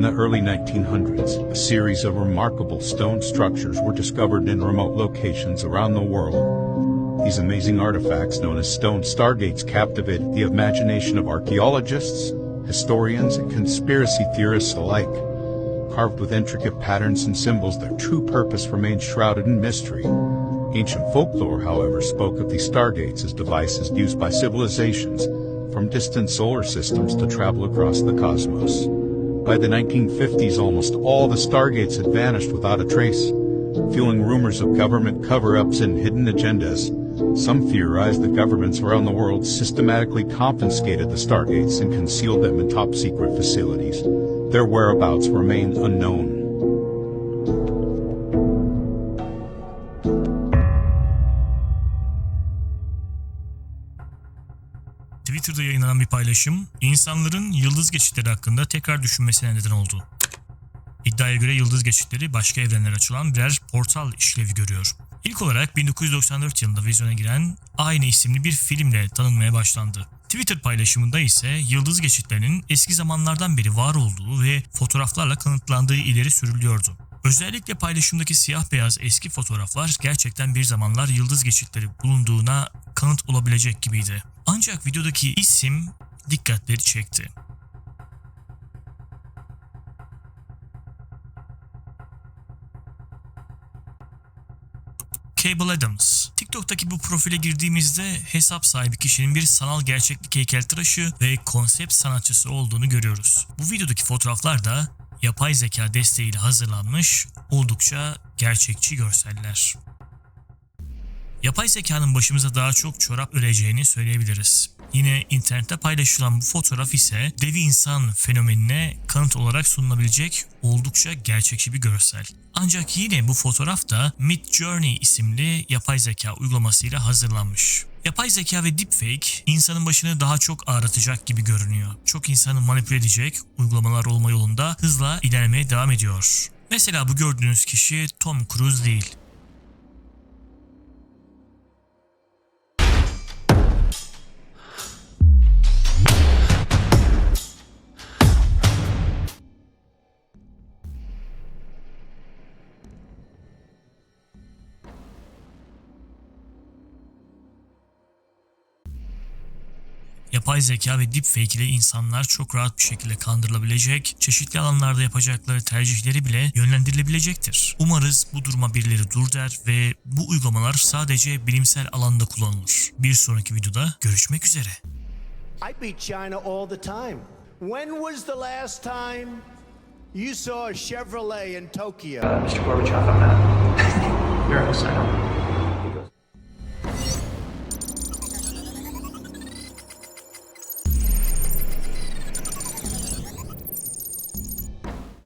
In the early 1900s, a series of remarkable stone structures were discovered in remote locations around the world. These amazing artifacts, known as stone stargates, captivated the imagination of archaeologists, historians, and conspiracy theorists alike. Carved with intricate patterns and symbols, their true purpose remains shrouded in mystery. Ancient folklore, however, spoke of these stargates as devices used by civilizations from distant solar systems to travel across the cosmos. By the 1950s, almost all the stargates had vanished without a trace, fueling rumors of government cover-ups and hidden agendas. Some theorized that governments around the world systematically confiscated the stargates and concealed them in top-secret facilities. Their whereabouts remain unknown. Twitter'da yayınlanan bir paylaşım, insanların yıldız geçitleri hakkında tekrar düşünmesine neden oldu. İddiaya göre yıldız geçitleri başka evrenlere açılan birer portal işlevi görüyor. İlk olarak 1994 yılında vizyona giren aynı isimli bir filmle tanınmaya başlandı. Twitter paylaşımında ise yıldız geçitlerinin eski zamanlardan beri var olduğu ve fotoğraflarla kanıtlandığı ileri sürülüyordu. Özellikle paylaşımdaki siyah beyaz eski fotoğraflar gerçekten bir zamanlar yıldız geçitleri bulunduğuna kanıt olabilecek gibiydi. Ancak videodaki isim dikkatleri çekti. Cable Adams. TikTok'taki bu profile girdiğimizde hesap sahibi kişinin bir sanal gerçeklik heykeltıraşı ve konsept sanatçısı olduğunu görüyoruz. Bu videodaki fotoğraflar da yapay zeka desteğiyle hazırlanmış oldukça gerçekçi görseller. Yapay zekanın başımıza daha çok çorap öreceğini söyleyebiliriz. Yine internette paylaşılan bu fotoğraf ise devi insan fenomenine kanıt olarak sunulabilecek oldukça gerçekçi bir görsel. Ancak yine bu fotoğraf da Midjourney isimli yapay zeka uygulamasıyla hazırlanmış. Yapay zeka ve deepfake insanın başını daha çok ağrıtacak gibi görünüyor. Çok insanı manipüle edecek uygulamalar olma yolunda hızla ilerlemeye devam ediyor. Mesela bu gördüğünüz kişi Tom Cruise değil. Yapay zeka ve deepfake ile insanlar çok rahat bir şekilde kandırılabilecek, çeşitli alanlarda yapacakları tercihleri bile yönlendirilebilecektir. Umarız bu duruma birileri dur der ve bu uygulamalar sadece bilimsel alanda kullanılır. Bir sonraki videoda görüşmek üzere. I beat China all the time. When was the last time you saw a Chevrolet in Tokyo? Uh, Mr. Gorbachev, I'm not. You're side.